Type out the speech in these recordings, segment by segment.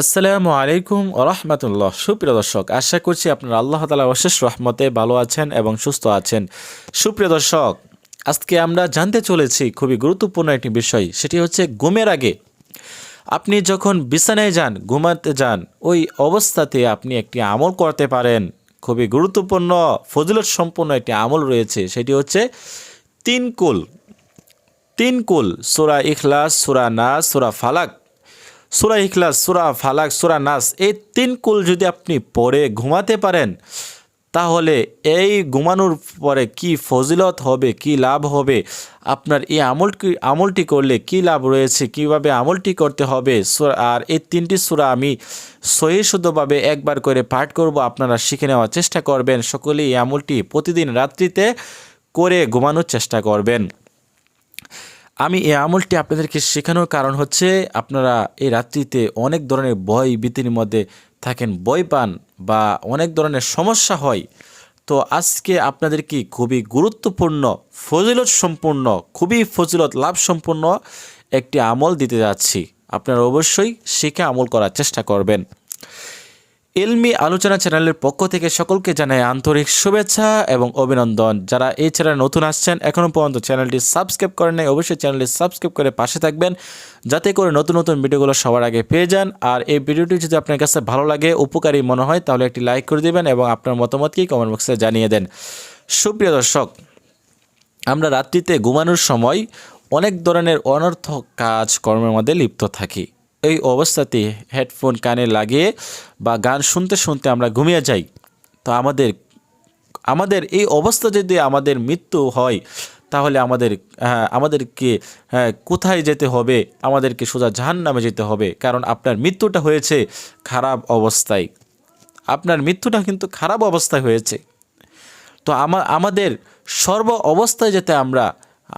আসসালামু আলাইকুম রহমতুল্লাহ। সুপ্রিয় দর্শক, আশা করছি আপনারা আল্লাহ তালা অশেষ রহমতে ভালো আছেন এবং সুস্থ আছেন। সুপ্রিয় দর্শক, আজকে আমরা জানতে চলেছি খুবই গুরুত্বপূর্ণ একটি বিষয়, সেটি হচ্ছে ঘুমের আগে। আপনি যখন বিছানায় যান, ঘুমাতে যান, ওই অবস্থাতে আপনি একটি আমল করতে পারেন। খুবই গুরুত্বপূর্ণ, ফজিলত সম্পন্ন একটি আমল রয়েছে, সেটি হচ্ছে তিন কুল। তিন কুল, সুরা ইখলাস, সুরা নাস, সুরা ফালাক। সুরা ইখলাস, সুরা ফালাক, সুরা নাস, এই তিন কুল যদি আপনি পড়ে ঘুমাতে পারেন, তাহলে এই ঘুমানোর পরে কি ফজিলত হবে, কি লাভ হবে? আপনার এই আমলটি আমলটি করলে কি লাভ রয়েছে? কীভাবে আমলটি করতে হবে? আর এই তিনটি সুরা আমি সহি শুদ্ধভাবে একবার করে পাঠ করব, আপনারা শিখে নেওয়ার চেষ্টা করবেন। সকলেই এই আমলটি প্রতিদিন রাত্রিতে করে ঘুমানোর চেষ্টা করবেন। আমি এই আমলটি আপনাদেরকে শেখানোর কারণ হচ্ছে আপনারা এই রাত্রিতে অনেক ধরনের ভয় ভীতির মধ্যে থাকেন, ভয় পান বা অনেক ধরনের সমস্যা হয়। তো আজকে আপনাদেরকে খুবই গুরুত্বপূর্ণ, ফজিলত সম্পূর্ণ, খুবই ফজিলত লাভ সম্পূর্ণ একটি আমল দিতে যাচ্ছি। আপনারা অবশ্যই শিখে আমল করার চেষ্টা করবেন। এলমি আলোচনা চ্যানেলের পক্ষ থেকে সকলকে জানাই আন্তরিক শুভেচ্ছা এবং অভিনন্দন। যারা এই চ্যানেলে নতুন আসছেন এখনও পর্যন্ত চ্যানেলটি সাবস্ক্রাইব করেন নাই, অবশ্যই চ্যানেলটি সাবস্ক্রাইব করে পাশে থাকবেন, যাতে করে নতুন নতুন ভিডিওগুলো সবার আগে পেয়ে যান। আর এই ভিডিওটি যদি আপনার কাছে ভালো লাগে, উপকারী মনে হয়, তাহলে একটি লাইক করে দেবেন এবং আপনার মতামতকেই কমেন্ট বক্সে জানিয়ে দেন। সুপ্রিয় দর্শক, আমরা রাত্রিতে ঘুমানোর সময় অনেক ধরনের অনর্থক কাজ কর্মের মধ্যে লিপ্ত থাকি। এই অবস্থাতে হেডফোন কানে লাগিয়ে বা গান শুনতে শুনতে আমরা ঘুমিয়ে যাই। তো আমাদের আমাদের এই অবস্থা যদি আমাদের মৃত্যু হয় তাহলে আমাদের হ্যাঁ, আমাদেরকে হ্যাঁ, কোথায় যেতে হবে? আমাদেরকে সোজা জাহান নামে যেতে হবে। কারণ আপনার মৃত্যুটা হয়েছে খারাপ অবস্থায়। আপনার মৃত্যুটা কিন্তু খারাপ অবস্থায় হয়েছে। তো আমা আমাদের সর্ব অবস্থায় যাতে আমরা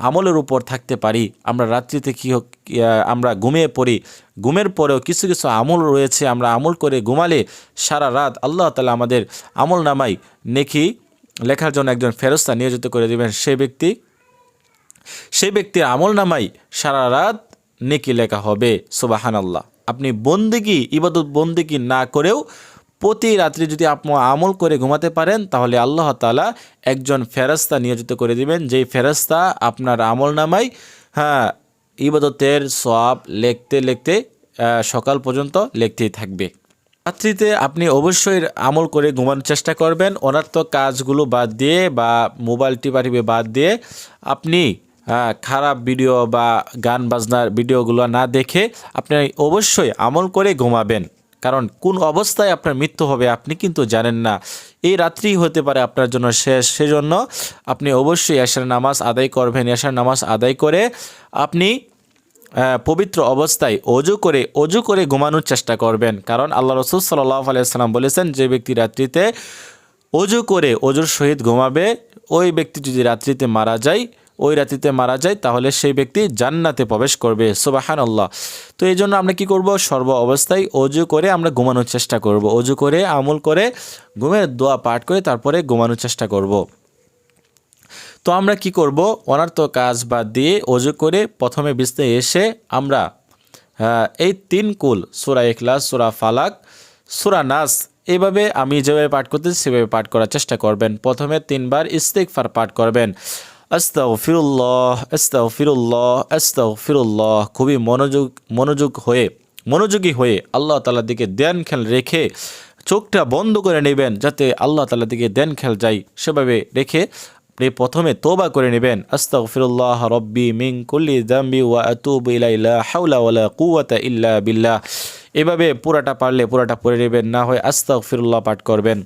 আমলের উপর থাকতে পারি। আমরা রাত্রিতে কী হোক আমরা ঘুমিয়ে পড়ি। ঘুমের পরেও কিছু কিছু আমল রয়েছে, আমরা আমল করে ঘুমালে সারা রাত আল্লাহ তালা আমাদের আমল নামাই নেকি লেখার জন্য একজন ফেরস্তা নিয়োজিত করে দেবেন। সে ব্যক্তি সেই ব্যক্তির আমল নামাই সারা রাত নেকি লেখা হবে। সুবাহান আল্লাহ আপনি বন্দিগি, ইবাদত বন্দিগি না করেও প্রতি রাত্রি যদি আপনি আমল করে ঘুমাতে পারেন, তাহলে আল্লাহ তালা একজন ফেরস্তা নিয়োজিত করে দিবেন। যেই ফেরস্তা আপনার আমল নামাই হ্যাঁ ইবাদতের সব লিখতে লেখতে সকাল পর্যন্ত লিখতেই থাকবে। রাত্রিতে আপনি অবশ্যই আমল করে ঘুমানোর চেষ্টা করবেন। অনার্থক কাজগুলো বাদ দিয়ে বা মোবাইল টিপাটিপি বাদ দিয়ে আপনি খারাপ ভিডিও বা গান বাজনার ভিডিওগুলো না দেখে আপনি অবশ্যই আমল করে ঘুমাবেন। কারণ কোন অবস্থায় আপনার মৃত্যু হবে আপনি কিন্তু জানেন না। এই রাত্রি হতে পারে আপনার জন্য শেষ। সেজন্য আপনি অবশ্যই এশার নামাজ আদায় করবেন। এশার নামাজ আদায় করে আপনি পবিত্র অবস্থায় অজু করে অজু করে ঘুমানোর চেষ্টা করবেন। কারণ আল্লাহ রসুল সাল্লাহ আলাইসাল্লাম বলেছেন, যে ব্যক্তি রাত্রিতে অজু করে অজুর সহিত ঘুমাবে, ওই ব্যক্তি যদি রাত্রিতে মারা যায় ওই রাতিতে মারা যায় তাহলে সেই ব্যক্তি জান্নাতে প্রবেশ করবে। সুবাহান আল্লাহ তো এই জন্য আমরা কি করব? সর্ব অবস্থায় অজু করে আমরা ঘুমানোর চেষ্টা করব। অজু করে আমল করে ঘুমের দোয়া পাঠ করে তারপরে ঘুমানোর চেষ্টা করব। তো আমরা কি করব? অনার্থ কাজ বাদ দিয়ে অজু করে প্রথমে বিছতে এসে আমরা আহ, এই তিন কুল সুরা ইখলাস সুরা ফালাক সুরা নাস এইভাবে আমি যেভাবে পাঠ করতেছি সেভাবে পাঠ করার চেষ্টা করবেন। প্রথমে তিনবার ইস্তেকফার পাঠ করবেন। আস্তাও ফিরুল্লাহ আস্তাও ফিরুল্লাহ আস্তাও ফিরুল্লাহ খুবই মনোযোগ মনোযোগ হয়ে, মনোযোগী হয়ে আল্লাহ তালার দিকে ধ্যান খেয়াল রেখে চোখটা বন্ধ করে নেবেন, যাতে আল্লাহ তালার দিকে ধ্যান খেয়াল যায়, সেভাবে রেখে আপনি প্রথমে তোবা করে নেবেন। আস্তাগফিরুল্লাহ রব্বি মিন কুল্লি দাম্বি ওয়া আতুবু ইলাইহি, লা ওয়ালা কুওয়াতা ইল্লা বিল্লাহ। এভাবে পুরাটা পারলে পুরাটা পড়ে নেবেন, না হয় আস্তাগফিরুল্লাহ পাঠ করবেন।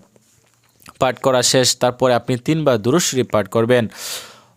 পাঠ করা শেষ, তারপরে আপনি তিনবার দুরুশরীফ পাঠ করবেন।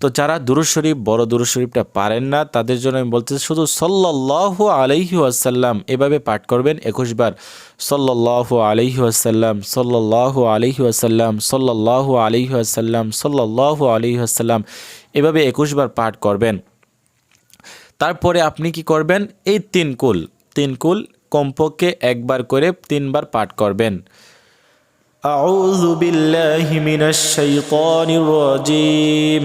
তো যারা দুরুদ শরীফ বড় দুরুদ শরীফটা পারেন না তাদের জন্য আমি বলতেছি শুধু সল্লাল্লাহু আলাইহি আসাল্লাম এভাবে পাঠ করবেন একুশ বার সল্লাল্লাহু আলাইহি আসাল্লাম সল্লাল্লাহু আলাইহি আসাল্লাম সল্লাল্লাহু আলাইহি আসাল্লাম সল্লাল্লাহু আলাইহি আসাল্লাম এভাবে একুশ বার পাঠ করবেন তারপরে আপনি কি করবেন এই তিন কুল তিন কুল কমপক্ষে একবার করে তিনবার পাঠ করবেন أعوذ بالله من الشيطان الرجيم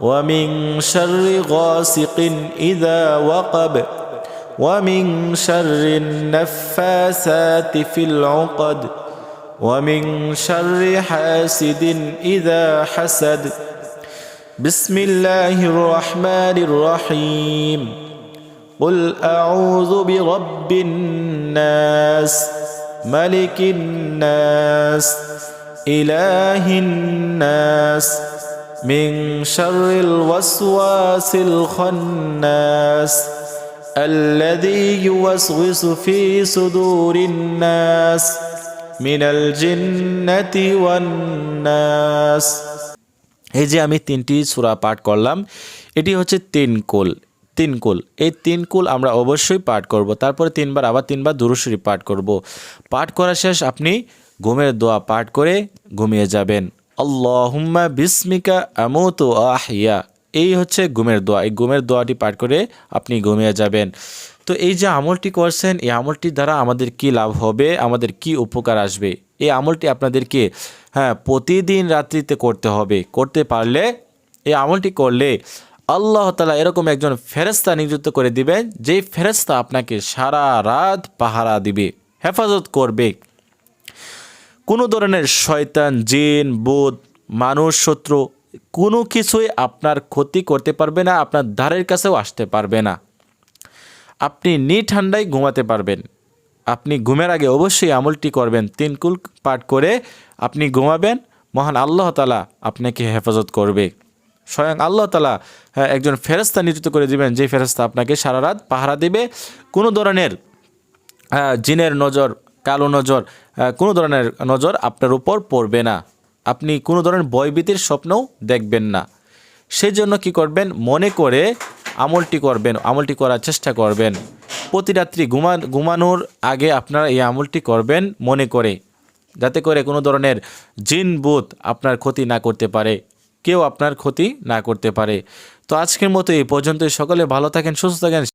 ومن شر غاسق إذا وقب ومن شر النفاسات في العقد ومن شر حاسد إذا حسد. بسم الله الرحمن الرحيم. قل أعوذ برب الناس ملك الناس إله الناس من شر الوسواس الخناس الذي يوسوس في صدور الناس من الجنة والناس এই যে আমি তিনটি সূরা পাঠ করলাম এটি হচ্ছে তিন কুল তিন কুল এই তিন কুল আমরা অবশ্যই পাঠ করব তারপরে তিনবার আবার তিনবার দুরুশরী পাঠ করব পাঠ করা শেষ আপনি ঘুমের দোয়া পাঠ করে ঘুমিয়ে যাবেন আল্লাহুম্মা বিস্মিকা আমুত আহিয়া। এই হচ্ছে গুমের দোয়া। এই গুমের দোয়াটি পাঠ করে আপনি ঘুমিয়ে যাবেন। তো এই যে আমলটি করছেন, এই আমলটি দ্বারা আমাদের কি লাভ হবে? আমাদের কি উপকার আসবে? এই আমলটি আপনাদেরকে হ্যাঁ প্রতিদিন রাত্রিতে করতে হবে। করতে পারলে, এই আমলটি করলে আল্লাহ তালা এরকম একজন ফেরেস্তা নিযুক্ত করে দিবেন, যেই ফেরেস্তা আপনাকে সারা রাত পাহারা দিবে, হেফাজত করবে। কোনো ধরনের শয়তান জিন বোধ মানুষ শত্রু কোনো কিছুই আপনার ক্ষতি করতে পারবে না আপনার দ্বারের কাছেও আসতে পারবে না। আপনি নি ঠান্ডায় ঘুমাতে পারবেন। আপনি ঘুমের আগে অবশ্যই আমলটি করবেন। তিন কুল পাঠ করে আপনি ঘুমাবেন মহান আল্লাহ তালা আপনাকে হেফাজত করবে। স্বয়ং আল্লাহ তালা হ্যাঁ, একজন ফেরস্তা নিযুক্ত করে দিবেন যে ফেরস্তা আপনাকে সারা রাত পাহারা দেবে। কোনো ধরনের জিনের নজর কালো নজর কোনো ধরনের নজর আপনার উপর পড়বে না। আপনি কোনো ধরনের ভয়ভীতির স্বপ্নও দেখবেন না। সেই জন্য কি করবেন? মনে করে আমলটি করবেন, আমলটি করার চেষ্টা করবেন। প্রতি রাত্রি ঘুমা, ঘুমানোর আগে আপনারা এই আমলটি করবেন মনে করে। যাতে করে কোনো ধরনের জিন বুথ আপনার ক্ষতি না করতে পারে, কেউ আপনার ক্ষতি না করতে পারে। তো আজকের মতো এই পর্যন্তই। সকলে ভালো থাকেন, সুস্থ থাকেন।